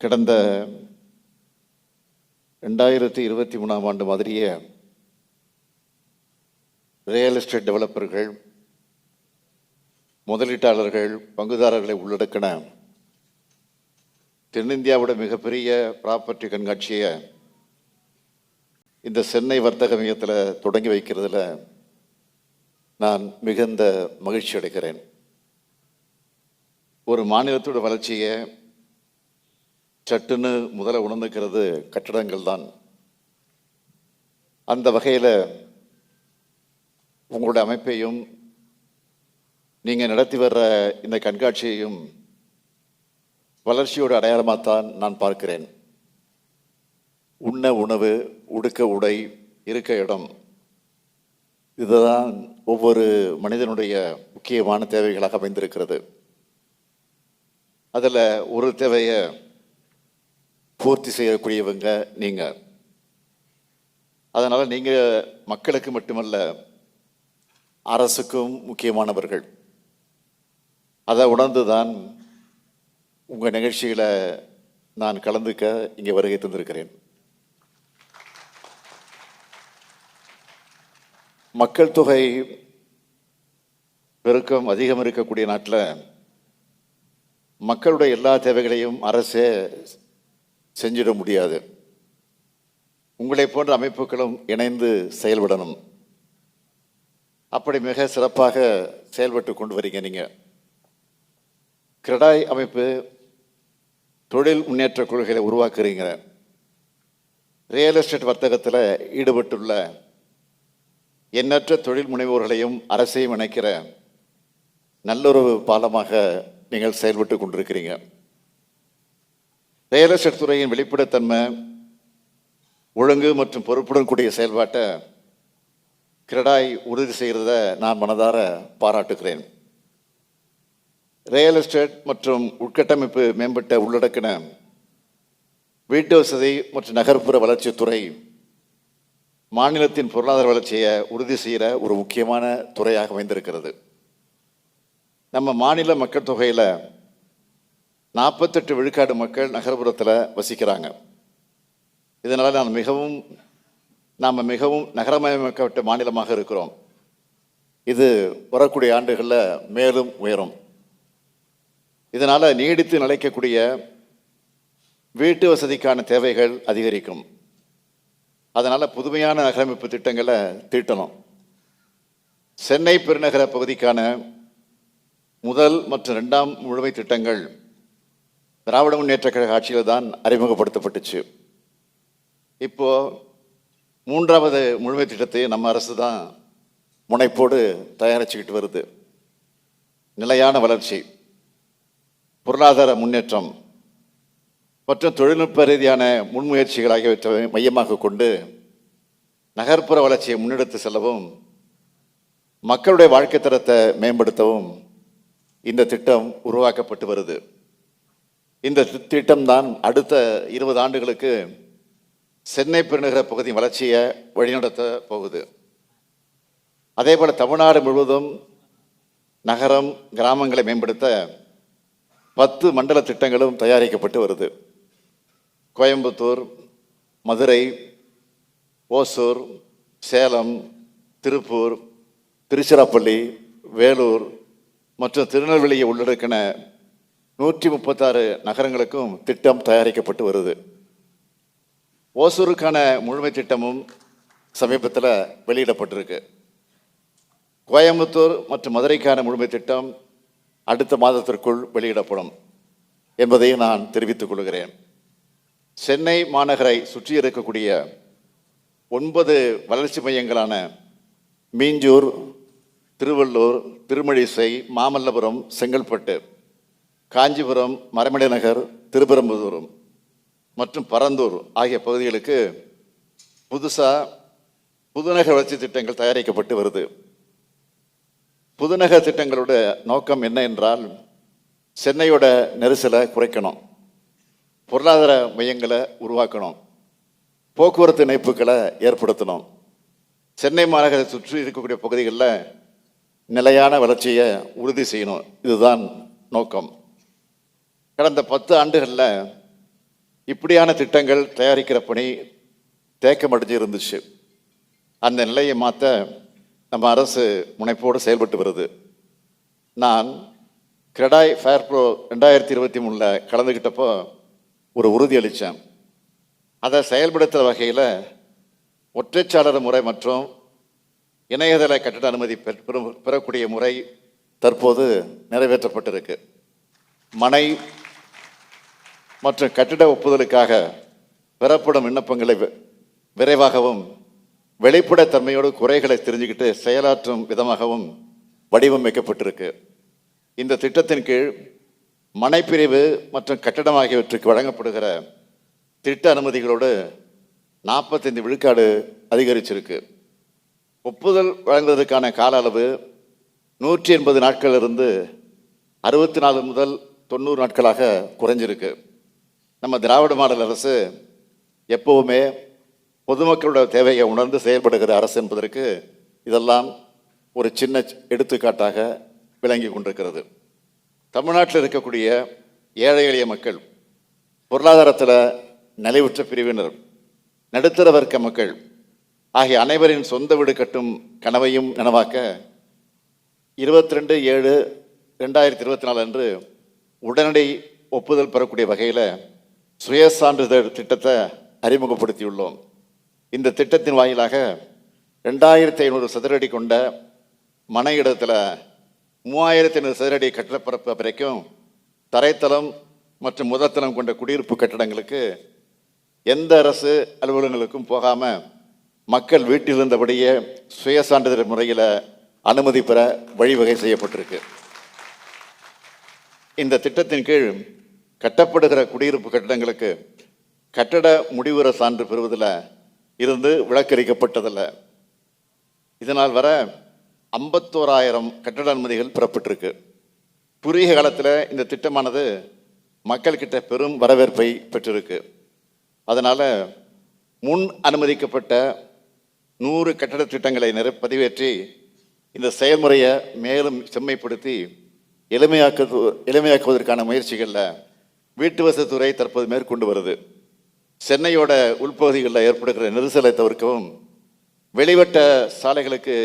கடந்த ரெண்டாயிரத்தி இருபத்தி மூணாம் ஆண்டு மாதிரியே ரியல் எஸ்டேட் டெவலப்பர்கள் முதலீட்டாளர்கள் பங்குதாரர்களை உள்ளடக்கின தென்னிந்தியாவோட மிகப்பெரிய ப்ராப்பர்ட்டி கண்காட்சியை இந்த சென்னை வர்த்தக மையத்தில் தொடங்கி வைக்கிறதுல நான் மிகுந்த மகிழ்ச்சி அடைகிறேன். ஒரு மாநிலத்தோட வளர்ச்சியை சட்டுன்னு முதல்ல உணர்ந்துக்கிறது கட்டடங்கள் தான் அந்த வகையில் உங்களுடைய அமைப்பையும் நீங்கள் நடத்தி வர்ற இந்த கண்காட்சியையும் வளர்ச்சியோட அடையாளமாக தான் நான் பார்க்கிறேன். உண்ண உணவு உடுக்க உடை இருக்க இடம் இதுதான் ஒவ்வொரு மனிதனுடைய முக்கியமான தேவைகளாக அமைந்திருக்கிறது. அதில் ஒரு தேவையை பூர்த்தி செய்யக்கூடியவங்க நீங்கள் அதனால் நீங்கள் மக்களுக்கு மட்டுமல்ல அரசுக்கும் முக்கியமானவர்கள். அதை உணர்ந்து தான் உங்கள் நிகழ்ச்சியில் நான் கலந்துக்க இங்கே வருகை தந்திருக்கிறேன். மக்கள் தொகை பெருக்கம் அதிகம் இருக்கக்கூடிய நாட்டில் மக்களுடைய எல்லா தேவைகளையும் அரசே செஞ்சிட முடியாது. உங்களை போன்ற அமைப்புகளும் இணைந்து செயல்படணும். அப்படி மிக சிறப்பாக செயல்பட்டு கொண்டு வரீங்க நீங்கள் கிரடாய் அமைப்பு தொழில் முன்னேற்ற கொள்கைகளை உருவாக்குறீங்க. ரியல் எஸ்டேட் வர்த்தகத்தில் ஈடுபட்டுள்ள எண்ணற்ற தொழில் முனைவோர்களையும் அரசையும் இணைக்கிற நல்லுறவு பாலமாக நீங்கள் செயல்பட்டு கொண்டிருக்கிறீங்க. ரியல் எஸ்டேட் துறையின் வெளிப்படைத்தன்மை ஒழுங்கு மற்றும் பொறுப்புடன் கூடிய செயல்பாட்டை கிரடாய் உறுதி செய்கிறத நான் மனதார பாராட்டுகிறேன். ரியல் எஸ்டேட் மற்றும் உட்கட்டமைப்பு மேம்பட்ட உள்ளடக்கின வீட்டு வசதி மற்றும் நகர்ப்புற வளர்ச்சித்துறை மாநிலத்தின் பொருளாதார வளர்ச்சியை உறுதி செய்கிற ஒரு முக்கியமான துறையாக அமைந்திருக்கிறது. நம்ம மாநில மக்கள் தொகையில் நாற்பத்தெட்டு விழுக்காடு மக்கள் நகர்ப்புறத்தில் வசிக்கிறாங்க. இதனால் நான் மிகவும் நாம் மிகவும் நகரமயமாக்கப்பட்ட மாநிலமாக இருக்கிறோம். இது வரக்கூடிய ஆண்டுகளில் மேலும் உயரும். இதனால் நீடித்து நிலைக்கக்கூடிய வீட்டு வசதிக்கான தேவைகள் அதிகரிக்கும். அதனால் புதுமையான நகரமைப்பு திட்டங்களை தீட்டணும். சென்னை பெருநகர பகுதிக்கான முதல் மற்றும் ரெண்டாம் முழுமை திட்டங்கள் திராவிட முன்னேற்ற கழக ஆட்சியில் தான் அறிமுகப்படுத்தப்பட்டுச்சு. இப்போது மூன்றாவது முழுமை திட்டத்தை நம்ம அரசு தான் முனைப்போடு தயாரிச்சுக்கிட்டு வருது. நிலையான வளர்ச்சி பொருளாதார முன்னேற்றம் மற்றும் தொழில்நுட்ப ரீதியான முன்முயற்சிகள் ஆகியவற்றை மையமாக கொண்டு நகர்ப்புற வளர்ச்சியை முன்னெடுத்து செல்லவும் மக்களுடைய வாழ்க்கை தரத்தை மேம்படுத்தவும் இந்த திட்டம் உருவாக்கப்பட்டு வருது. இந்த திட்டம் தான் அடுத்த இருபது ஆண்டுகளுக்கு சென்னை பெருநகர பகுதி வளர்ச்சியை வழிநடத்த போகுது. அதே போல் தமிழ்நாடு முழுவதும் நகரம் கிராமங்களை மேம்படுத்த பத்து மண்டல திட்டங்களும் தயாரிக்கப்பட்டு வருது. கோயம்புத்தூர் மதுரை ஓசூர் சேலம் திருப்பூர் திருச்சிராப்பள்ளி வேலூர் மற்றும் திருநெல்வேலியை உள்ளடக்கின நூற்றி முப்பத்தாறு நகரங்களுக்கும் திட்டம் தயாரிக்கப்பட்டு வருது. ஓசூருக்கான முழுமை திட்டமும் சமீபத்தில் வெளியிடப்பட்டிருக்கு. கோயம்புத்தூர் மற்றும் மதுரைக்கான முழுமை திட்டம் அடுத்த மாதத்திற்குள் வெளியிடப்படும் என்பதையும் நான் தெரிவித்துக் கொள்கிறேன். சென்னை மாநகரை சுற்றி இருக்கக்கூடிய ஒன்பது வளர்ச்சி மையங்களான மீஞ்சூர் திருவள்ளூர் திருமழிசை மாமல்லபுரம் செங்கல்பட்டு காஞ்சிபுரம் மரமடை நகர் திருப்பரம்புதூரம் மற்றும் பரந்தூர் ஆகிய பகுதிகளுக்கு புதுசாக புதுநகர் வளர்ச்சி திட்டங்கள் தயாரிக்கப்பட்டு வருது. புதுநகர் திட்டங்களோட நோக்கம் என்ன என்றால் சென்னையோட நெரிசலை குறைக்கணும். பொருளாதார மையங்களை உருவாக்கணும். போக்குவரத்து இணைப்புகளை ஏற்படுத்தணும். சென்னை மாநகரை சுற்றி இருக்கக்கூடிய பகுதிகளில் நிலையான வளர்ச்சியை உறுதி செய்யணும். இதுதான் நோக்கம். கடந்த பத்து ஆண்டுகளில் இப்படியான திட்டங்கள் தயாரிக்கிற பணி தேக்கமடைஞ்சு இருந்துச்சு அந்த நிலையை மாற்ற நம்ம அரசு முனைப்போடு செயல்பட்டு வருது. நான் கிரடாய் ஃபேர் ப்ரோ ரெண்டாயிரத்தி இருபத்தி மூணில் கலந்துக்கிட்டப்போ ஒரு உறுதி அளித்தேன் அதை செயல்படுத்துகிற வகையில் ஒற்றைச்சாளர் முறை மற்றும் இணையதள கட்டட அனுமதி பெற்- பெறக்கூடிய முறை தற்போது நிறைவேற்றப்பட்டிருக்கு. மனை மற்றும் கட்டிட ஒப்புதலுக்காக பெறப்படும் விண்ணப்பங்களை விரைவாகவும் வெளிப்படைத்தன்மையோடு குறைகளை தெரிஞ்சுக்கிட்டு செயலாற்றும் விதமாகவும் வடிவமைக்கப்பட்டிருக்கு. இந்த திட்டத்தின் கீழ் மனைப்பிரிவு மற்றும் கட்டடம் ஆகியவற்றுக்கு வழங்கப்படுகிற திட்ட அனுமதிகளோடு நாற்பத்தைந்து விழுக்காடு அதிகரிச்சிருக்கு. ஒப்புதல் வழங்குவதற்கான கால அளவு நூற்றி எண்பது நாட்களிலிருந்து அறுபத்தி நாலு முதல் தொண்ணூறு நாட்களாக குறைஞ்சிருக்கு. நம்ம திராவிட மாடல் அரசு எப்போவுமே பொதுமக்களோட தேவையை உணர்ந்து செயல்படுகிற அரசு என்பதற்கு இதெல்லாம் ஒரு சின்ன எடுத்துக்காட்டாக விளங்கி கொண்டிருக்கிறது. தமிழ்நாட்டில் இருக்கக்கூடிய ஏழை எளிய மக்கள் பொருளாதாரத்தில் நலிவுற்ற பிரிவினர் நடுத்தர வர்க்க மக்கள் ஆகிய அனைவரின் சொந்த வீடு கட்டும் கனவையும் நனவாக்க இருபத்தி ரெண்டு ஏழு ரெண்டாயிரத்தி இருபத்தி நாலு அன்று உடனடி ஒப்புதல் பெறக்கூடிய வகையில் சுய சான்றிதழ் திட்டத்தை அறிமுகப்படுத்தியுள்ளோம். இந்த திட்டத்தின் வாயிலாக ரெண்டாயிரத்தி ஐநூறு சதுரடி கொண்ட மன இடத்துல மூவாயிரத்தி ஐநூறு சதுரடி கட்டப்பரப்பு வரைக்கும் தரைத்தளம் மற்றும் முதத்தளம் கொண்ட குடியிருப்பு கட்டடங்களுக்கு எந்த அரசு அலுவலகங்களுக்கும் போகாமல் மக்கள் வீட்டில் இருந்தபடியே சுய சான்றிதழ் முறையில் அனுமதி பெற வழிவகை செய்யப்பட்டிருக்கு. இந்த திட்டத்தின் கீழ் கட்டப்படுகிற குடியிருப்பு கட்டடங்களுக்கு கட்டட முடிவுற சான்று பெறுவதில் இருந்து விளக்கரிக்கப்பட்டதில்லை இதனால் வர ஐம்பத்தோராயிரம் கட்டட அனுமதிகள் பெறப்பட்டிருக்கு. குறுகிய காலத்தில் இந்த திட்டமானது மக்கள்கிட்ட பெரும் வரவேற்பை பெற்றிருக்கு. அதனால் முன் அனுமதிக்கப்பட்ட நூறு கட்டட திட்டங்களை நிற பதிவேற்றி இந்த செயல்முறையை மேலும் செம்மைப்படுத்தி எளிமையாக்கு எளிமையாக்குவதற்கான முயற்சிகளில் வீட்டு வசதித்துறை தற்போது மேற்கொண்டு வருது. சென்னையோட உள்பகுதிகளில் ஏற்படுகிற நெரிசலை தவிர்க்கவும் வெளிவட்ட சாலைகளுக்கு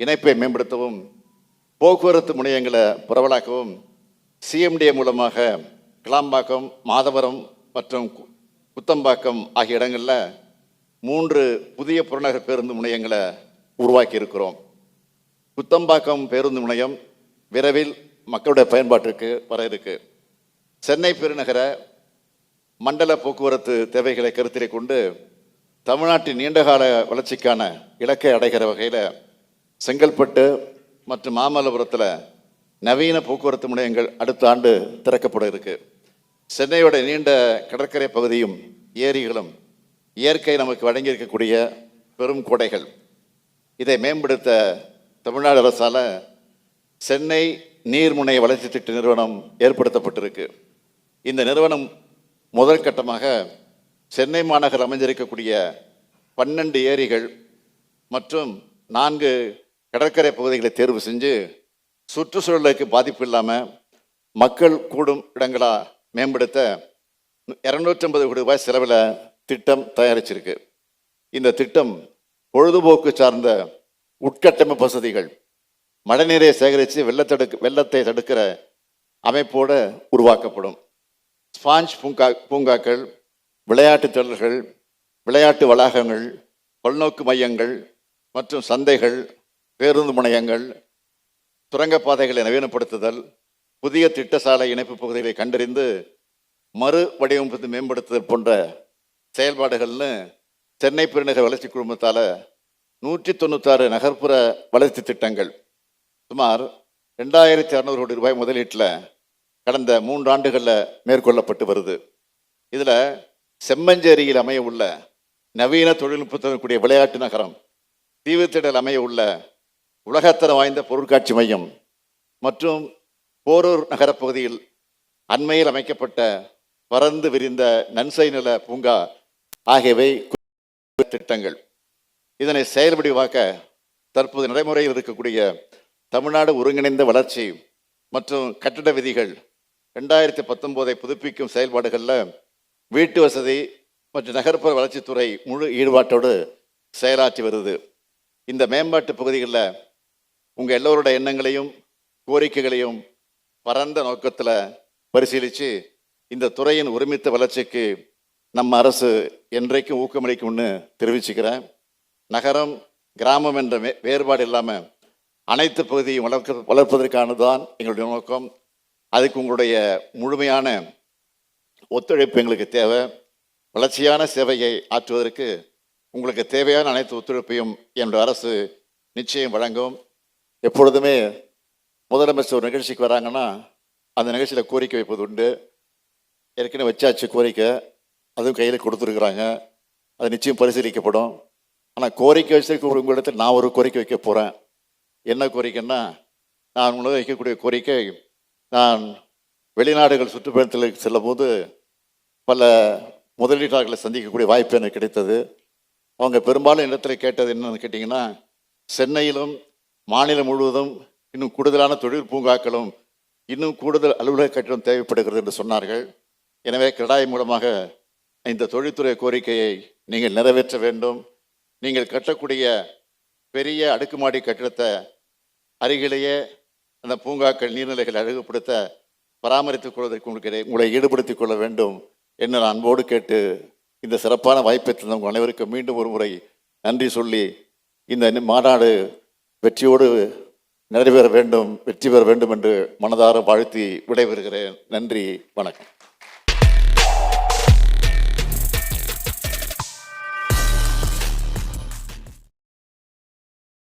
இணைப்பை மேம்படுத்தவும் போக்குவரத்து முனையங்களை பரவலாக்கவும் சிஎம்டிஏ மூலமாக கிளாம்பாக்கம் மாதவரம் மற்றும் குத்தம்பாக்கம் ஆகிய இடங்களில் மூன்று புதிய புறநகர் பேருந்து முனையங்களை உருவாக்கி இருக்கிறோம் குத்தம்பாக்கம் பேருந்து முனையம் விரைவில் மக்களுடைய பயன்பாட்டிற்கு வர இருக்குது சென்னை பெருநகர மண்டல போக்குவரத்து தேவைகளை கருத்திலே கொண்டு தமிழ்நாட்டின் நீண்டகால வளர்ச்சிக்கான இலக்கை அடைகிற வகையில் செங்கல்பட்டு மற்றும் மாமல்லபுரத்தில் நவீன போக்குவரத்து முனையங்கள் அடுத்த ஆண்டு திறக்கப்பட இருக்கு. சென்னையோட நீண்ட கடற்கரை பகுதியும் ஏரிகளும் இயற்கை நமக்கு வழங்கியிருக்கக்கூடிய பெரும் கொடைகள். இதை மேம்படுத்த தமிழ்நாடு அரசால் சென்னை நீர்முனை வளர்ச்சி திட்ட நிறுவனம் ஏற்படுத்தப்பட்டிருக்கு. இந்த நிறுவனம் முதல் கட்டமாக சென்னை மாநகர் அமைஞ்சிருக்கக்கூடிய பன்னெண்டு ஏரிகள் மற்றும் நான்கு கடற்கரை பகுதிகளை தேர்வு செஞ்சு சுற்றுச்சூழலுக்கு பாதிப்பு இல்லாமல் மக்கள் கூடும் இடங்களாக மேம்படுத்த இரநூற்றம்பது கோடி ரூபாய் செலவில் திட்டம் தயாரிச்சிருக்கு. இந்த திட்டம் பொழுதுபோக்கு சார்ந்த உட்கட்டமைப்பு வசதிகள் மழைநீரை சேகரித்து வெள்ளத்தடுக்கு வெள்ளத்தை தடுக்கிற அமைப்போடு உருவாக்கப்படும். ஸ்பாஞ்ச் பூங்கா பூங்காக்கள் விளையாட்டுத் திடல்கள் விளையாட்டு வளாகங்கள் பல்நோக்கு மையங்கள் மற்றும் சந்தைகள் பேருந்து முனையங்கள் சுரங்கப்பாதைகளை நவீனப்படுத்துதல் புதிய திட்டசாலை இணைப்பு பகுதிகளை கண்டறிந்து மறு வடிவமைப்பு மேம்படுத்துதல் போன்ற செயல்பாடுகள்னு சென்னை பெருநகர் வளர்ச்சி குழுமத்தால் நூற்றி தொண்ணூத்தாறு நகர்ப்புற வளர்ச்சி திட்டங்கள். சுமார் ரெண்டாயிரத்தி அறநூறு கோடி ரூபாய் முதலீட்டில் கடந்த மூன்றாண்டுகளில் மேற்கொள்ளப்பட்டு வருது. இதில் செம்மஞ்சேரியில் அமைய உள்ள நவீன தொழில்நுட்பத்துடன் கூடிய விளையாட்டு நகரம் தீவுத்திடல் அமைய உள்ள உலகத்தரம் வாய்ந்த பொருட்காட்சி மையம் மற்றும் போரூர் நகரப்பகுதியில் அண்மையில் அமைக்கப்பட்ட பறந்து விரிந்த நன்சை நில பூங்கா ஆகியவை திட்டங்கள். இதனை செயல்படிவாக்க தற்போது நடைமுறையில் இருக்கக்கூடிய தமிழ்நாடு ஒருங்கிணைந்த வளர்ச்சி மற்றும் கட்டட விதிகள் ரெண்டாயிரத்தி பத்தொம்போதை புதுப்பிக்கும் செயல்பாடுகளில் வீட்டு வசதி மற்றும் நகர்ப்புற வளர்ச்சித்துறை முழு ஈடுபாட்டோடு செயலாற்றி வருது. இந்த மேம்பாட்டு பகுதிகளில் உங்கள் எல்லோரோட எண்ணங்களையும் கோரிக்கைகளையும் பரந்த நோக்கத்தில் பரிசீலித்து இந்த துறையின் ஒருமித்த வளர்ச்சிக்கு நம்ம அரசு என்றைக்கும் ஊக்கமளிக்கும்னு தெரிவிச்சுக்கிறேன். நகரம் கிராமம் என்ற வே- வேறுபாடு இல்லாமல் அனைத்து பகுதியும் வளர்க்க வளர்ப்பதற்கானது தான் எங்களுடைய நோக்கம். அதுக்கு உங்களுடைய முழுமையான ஒத்துழைப்பு எங்களுக்கு தேவை. வளர்ச்சியான சேவையை ஆற்றுவதற்கு உங்களுக்கு தேவையான அனைத்து ஒத்துழைப்பையும் என்னுடைய அரசு நிச்சயம் வழங்கும். எப்பொழுதுமே முதலமைச்சர் ஒரு நிகழ்ச்சிக்கு வராங்கன்னா அந்த நிகழ்ச்சியில் கோரிக்கை வைப்பது உண்டு. ஏற்கனவே வச்சாச்சு கோரிக்கை. அதுவும் கையில் கொடுத்துருக்குறாங்க. அது நிச்சயம் பரிசீலிக்கப்படும். ஆனால் கோரிக்கை வச்சிருக்க ஒரு உங்களிடத்தில் நான் ஒரு கோரிக்கை வைக்க போகிறேன் என்ன கோரிக்கைன்னா நான் உங்களுக்கு வைக்கக்கூடிய கோரிக்கை நான் வெளிநாடுகள் சுற்றுப்பயணத்தில் செல்லும்போது பல முதலீட்டாளர்களை சந்திக்கக்கூடிய வாய்ப்பு எனக்கு கிடைத்தது. அவங்க பெரும்பாலும் இடத்துல கேட்டது என்னன்னு கேட்டிங்கன்னா சென்னையிலும் மாநிலம் முழுவதும் இன்னும் கூடுதலான தொழில் பூங்காக்களும் இன்னும் கூடுதல் அலுவலக கட்டிடம் தேவைப்படுகிறது என்று சொன்னார்கள். எனவே கிரடாய் மூலமாக இந்த தொழில்துறை கோரிக்கையை நீங்கள் நிறைவேற்ற வேண்டும். நீங்கள் கட்டக்கூடிய பெரிய அடுக்குமாடி கட்டிடத்தை அருகிலேயே அந்த பூங்காக்கள் நீர்நிலைகளை அழகுபடுத்த பராமரித்துக் கொள்வதற்கு உங்களுக்கு உங்களை ஈடுபடுத்திக் கொள்ள வேண்டும் என்று நான் அன்போடு கேட்டு இந்த சிறப்பான வாய்ப்பை தந்த உங்கள் அனைவருக்கும் மீண்டும் ஒரு முறை நன்றி சொல்லி இந்த மாநாடு வெற்றியோடு நிறைவேற வேண்டும் வெற்றி பெற வேண்டும் என்று மனதார வாழ்த்தி விடைபெறுகிறேன். நன்றி வணக்கம்.